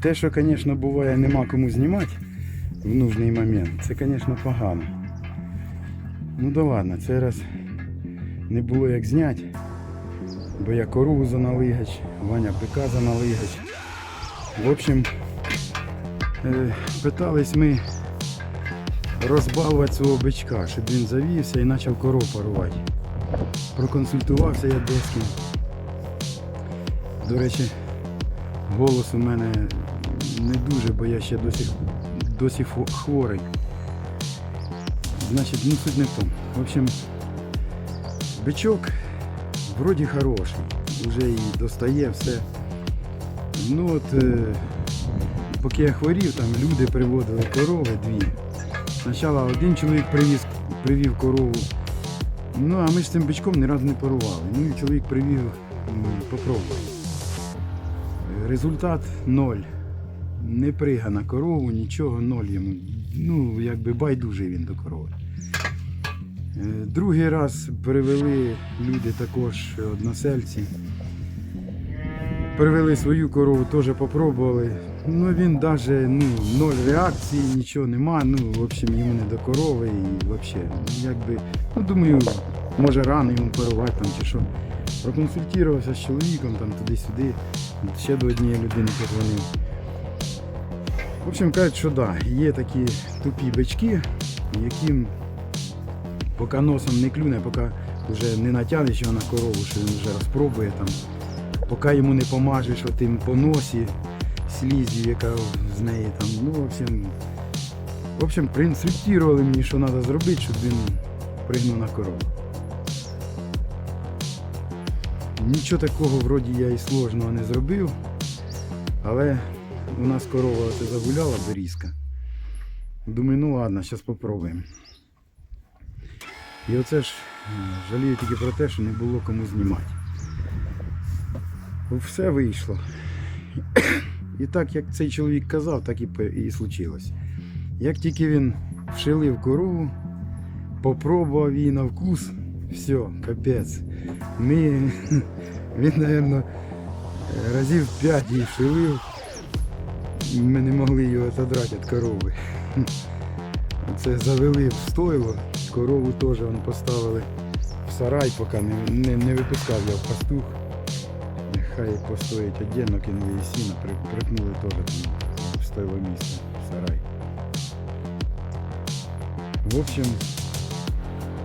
Те, що, звісно, буває, нема кому знімати в нужний момент, це, звісно, погано. Ну да ладно, цей раз не було як зняти, бо я корову заналигач, Ваня бика заналигач. В общем, е, питались ми розбавити свого бичка, щоб він завівся і почав коров парувати. Проконсультувався я десь. До речі, голос у мене не дуже, бо я ще досі, досі хворий. Значить, ну суть не в тому. В общем, бичок вроді хороший, вже і достає все. Ну от, е, поки я хворів, там люди приводили корови дві. Спочатку один чоловік привіз, привів корову. Ну, а ми ж цим бичком ні разу не парували. Ну і чоловік привів м, попробувати. Результат ноль. Не прига на корову, нічого, ноль йому. Ну, якби байдужий він до корови. Е, Другий раз привели люди також односельці. Привели свою корову, теж попробували. Ну він навіть ну, ноль реакції, нічого нема. Ну, в общем, йому не до корови і взагалі, якби, ну думаю, може рано йому парувати там чи що. Проконсультувався з чоловіком там туди-сюди. Ще до однієї людини подзвонив. В общем, кажуть, що да, є такі тупі бички, яким поки носом не клюне, поки вже не натягнеш його на корову, що він вже розпробує там, поки йому не помажеш отим по носі слізі, яка з неї там. Ну, в общем, в общем, проінструктували мені, що треба зробити, щоб він пригнув на корову. Нічого такого вроді я і сложного не зробив, але у нас корова це загуляла берізка. Думаю, ну ладно, зараз спробуємо. І оце ж жалію тільки про те, що не було кому знімати. Все вийшло. І так, як цей чоловік казав, так і, і случилось. Як тільки він вшилив корову, попробував її на вкус, все, капець. Ми, він, мабуть, разів 5 її вшилив. Ми не могли його задрати від корови. Це завели в стойло, корову теж поставили в сарай, поки не, не, не випускав я в пастух. Хай постоїть отдельно, кинули її сіна, при, припнули теж в стойло місце, в сарай. В общем,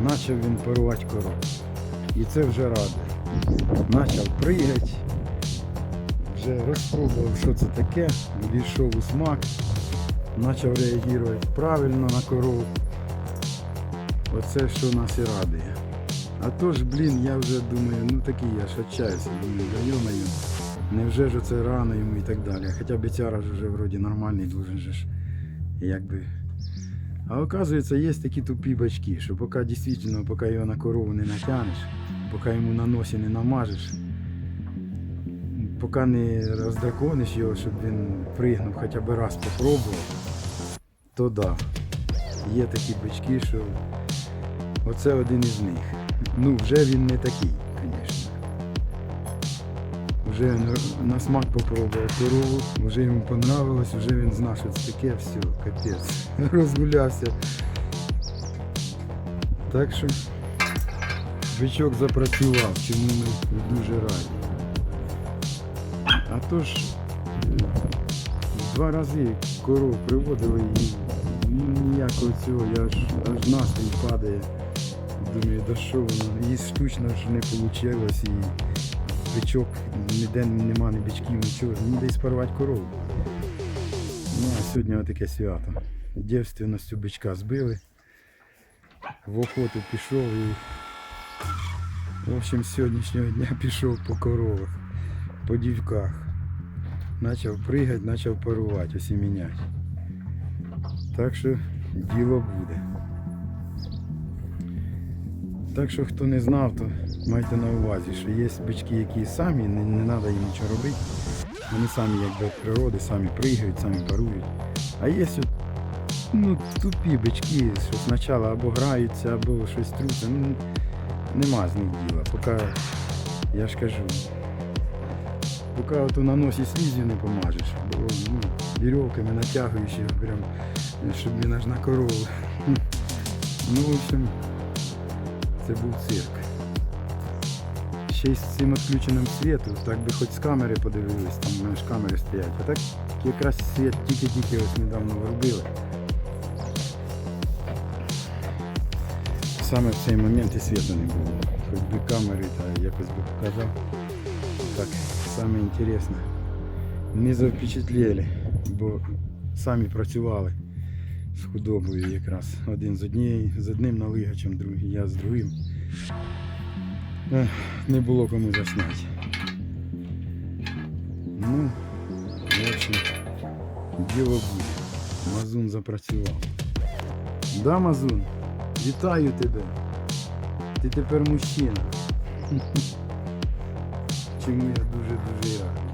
почав він парувати корову. І це вже радує. Почав пригати, вже розпробував, що це таке, війшов у смак, почав реагувати правильно на корову. Оце що нас і радує. А то ж, блін, я вже думаю, ну такий я ж отчаюся, думаю, йомаю, невже ж це рано йому і так далі. Хоча бетяра ж вже вроді нормальний, дуже же ж якби. А оказується, є такі тупі бачки, що поки дійсно, поки його на корову не натягнеш, поки йому на носі не намажеш, поки не роздракониш його, щоб він пригнув хоча б раз попробував, то да. Є такі бички, що оце один із них. Ну, вже він не такий, звісно. Вже на- смак попробував корову, вже йому понравилось, вже він знав, що це таке, все, капець. Розгулявся. Так що бичок запрацював, чому ми дуже раді. А то ж два рази коров приводили і ніякого цього, аж, аж настрій падає. Думаю, да що воно, і штучно ж не вийшло, і бичок, ніде нема ні бичків, нічого, ніде й спарувати корову. Ну а сьогодні отаке свято. Дівственністю бичка збили. В охоту пішов і в общем з сьогоднішнього дня пішов по коровах, по дівках. Почав пригати, почав парувати, осіміняти. Так що діло буде. Так що хто не знав, то майте на увазі, що є бички, які самі, не, не треба їм нічого робити. Вони самі якби від природи, самі пригають, самі парують. А є ну, тупі бички, що спочатку або граються, або щось труться. Ну, нема з них діла. Поки, я ж кажу, поки от на носі слізю не помажеш, бо ну, вірьовками натягуєш прям, щоб він аж на корову. Ну, в общем, це був цирк. Ще й з цим відключеним світу, так би хоч з камери подивились, там у мене ж камери стоять. А так якраз світ тільки-тільки ось недавно вробили. Саме в цей момент і світу не було. Хоч би камери та якось би показав. Так, саме інтересне. Не запечатлели, бо самі працювали З худобою якраз. Один з однією, з одним налигачем, другий, я з другим. Не було кому засняти. Ну, общем, діло буде. Мазун запрацював. Да, Мазун, вітаю тебе. Ти тепер мужчина. Чому я дуже-дуже радий.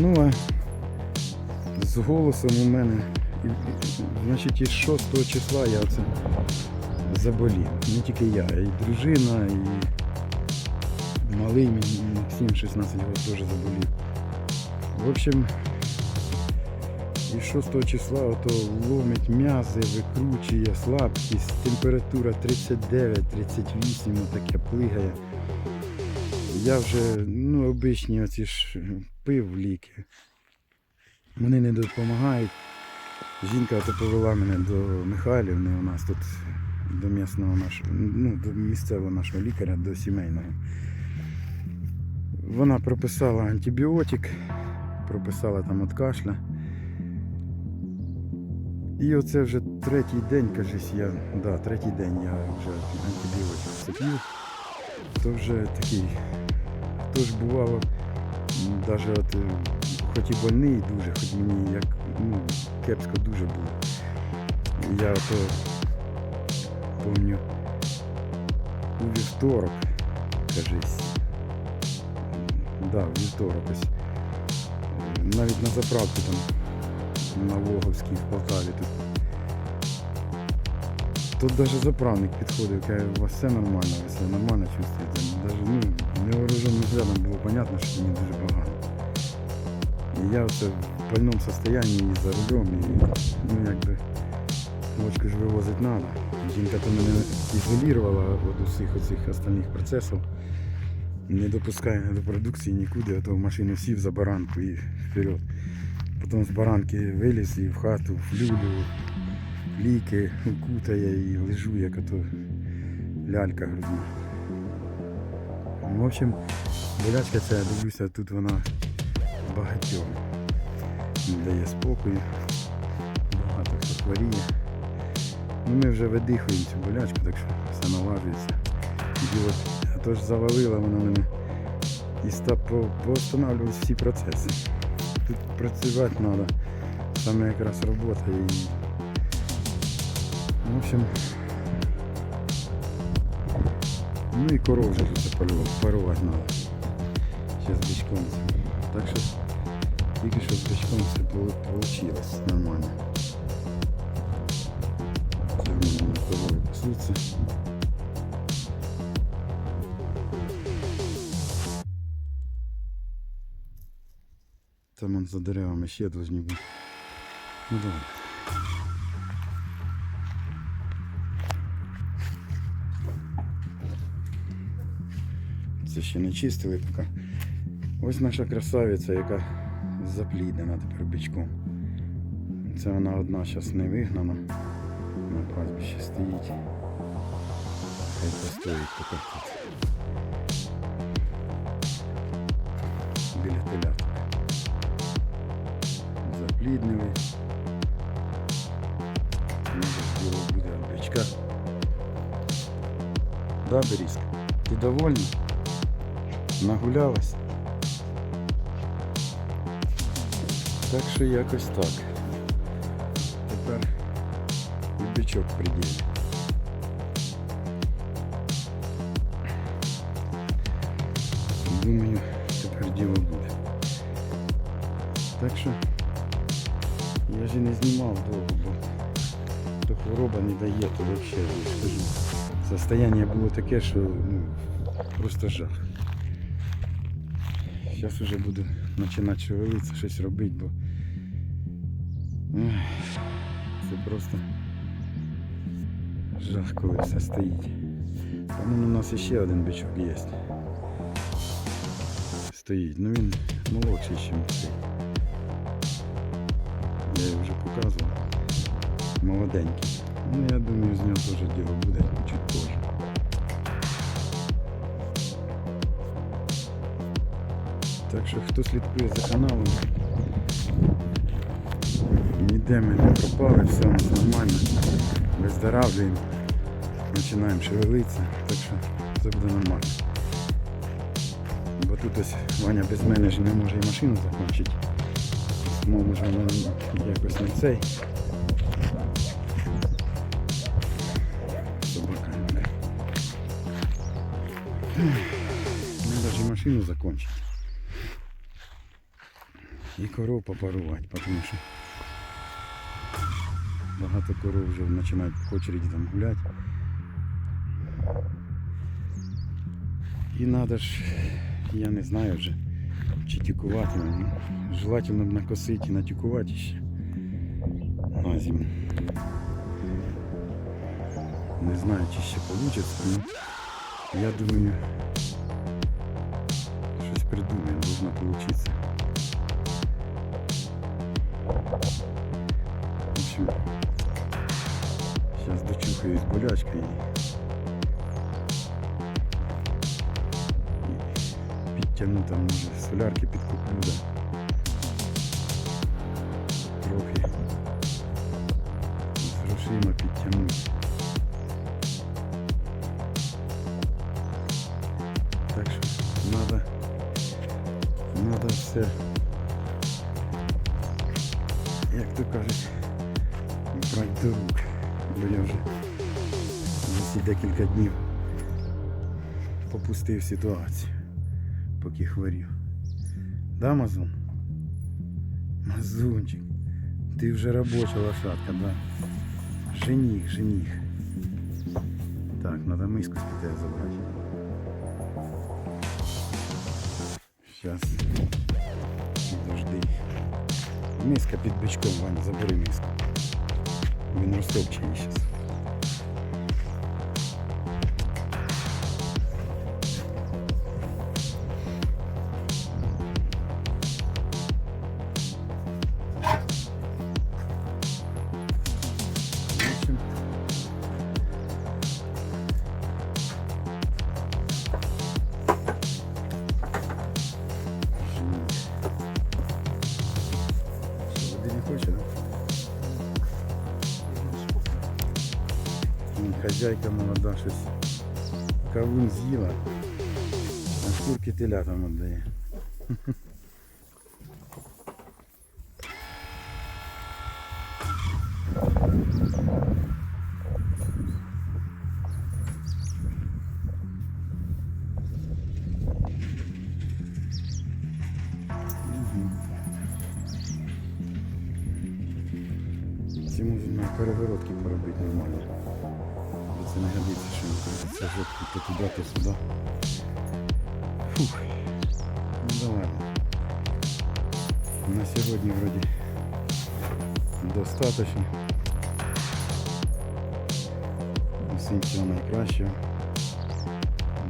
Ну а з голосом у мене, і- і- значить, із 6 числа я оце заболів. Не тільки я, і дружина, і малий мій Максим 16 років теж заболів. В общем, із 6 числа ото ломить м'язи, викручує слабкість, температура 39-38, таке плигає. Я вже, ну, обичні оці ж пив ліки. Вони не допомагають. Жінка то повела мене до Михайлівни, у нас тут до місцевого нашого, ну, до місцевого нашого лікаря, до сімейного. Вона прописала антибіотик, прописала там від кашля. І оце вже третій день, кажись, я, да, третій день я вже антибіотик сипів. То вже такий, хто ж бувало, навіть от, е, хоч і больний дуже, хоч мені як ну, кепсько дуже було. Я то пам'ятаю у вівторок, кажись. Да, у вівторок ось. Навіть на заправку там на Воговській в Полтаві тут. Тут навіть заправник підходив, каже, у вас все нормально, все нормально чувствуєте. Даже, ну, невооруженим взглядом було зрозуміло, що мені дуже погано. І я оце в больному состоянии і за рулем, і ну якби ночку ж вивозити треба. Жінка то мене ізолювала від усіх оцих остальних процесів. Не допускає до продукції нікуди, а то в машину сів за баранку і вперед. Потім з баранки виліз і в хату, в люлю, ліки кутає і лежу, як ото лялька грудна. В общем, болячка ця, я дивлюся, тут вона багатьом дає спокою. Багато хто хворіє. Ну, ми вже видихуємо цю болячку, так що все налажується. А то ж завалила вона мене і ста всі процеси. Тут працювати треба. Саме якраз робота і. В общем. Ну і коров вже тут парувати, парувати треба. Ще з бичком. цим. Так що тільки що з бичком все вийшло нормально. Це в мене корови пасуться. Там он за деревами ще должні бути. Ну давай. Ще не чистили поки. Ось наша красавиця, яка запліднена тепер бичком. Це вона одна зараз не вигнана. На пастбищі стоїть. Хай постоїть поки тут. Біля теляток. Запліднили. Може діло буде бичка. Да, Берізка? Ти довольна? Нагулялась? Так що якось так. Тепер і бичок приділі. Думаю, тепер діло буде. Так що я ж і не знімав довго, бо то хвороба не дає, то взагалі. Состояние було таке, що ну, просто жах. Зараз вже буду починати шевелитися, щось робити, бо це просто жах, коли все стоїть. По-моєму, у нас ще один бичок є. Стоїть. Ну він молодший, цей. Я його вже показував. Молоденький. Ну я думаю, з нього теж діло буде чуть позже. Так що хто слідкує за каналом, ніде ми не пропали, все у нас нормально. Виздоравлюємо, починаємо шевелитися, так що все буде нормально. Бо тут ось Ваня без мене ж не може і машину закінчити. Тому може на- якось на цей. Собака. Ну, даже машину закончить. І коров попарувати, тому що багато коров вже починають по очереді там гуляти. І треба ж, я не знаю вже, чи тюкувати. Ну, желательно б накосити і натюкувати ще на зиму. Не знаю, чи ще вийде. Ну, я думаю, щось придумаємо, должна получиться. Общем, сейчас дочухаюсь болячкой і підтягну там може солярки підкуплю, да. Трохи з грошима підтягну. Так що надо, надо все, декілька днів попустив ситуацію, поки хворів. Да, Мазун? Мазунчик, ти вже робоча лошадка, да. Жених, жених. Так, надо миску з питая забрати. Сейчас. Подожди. Миска під бичком, Ваня, забери миску. Він розтопчений зараз. Хазяйка молода щось кавун з'їла, а шкурки телятам віддає. Ці можуть на перегородки поробити нормально. Це не годиться, що він прийдеться туди, то сюди. Фух. Ну давай. На сьогодні вроді достаточно. Усім всього найкращого.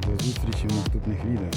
До зустрічі в наступних відео.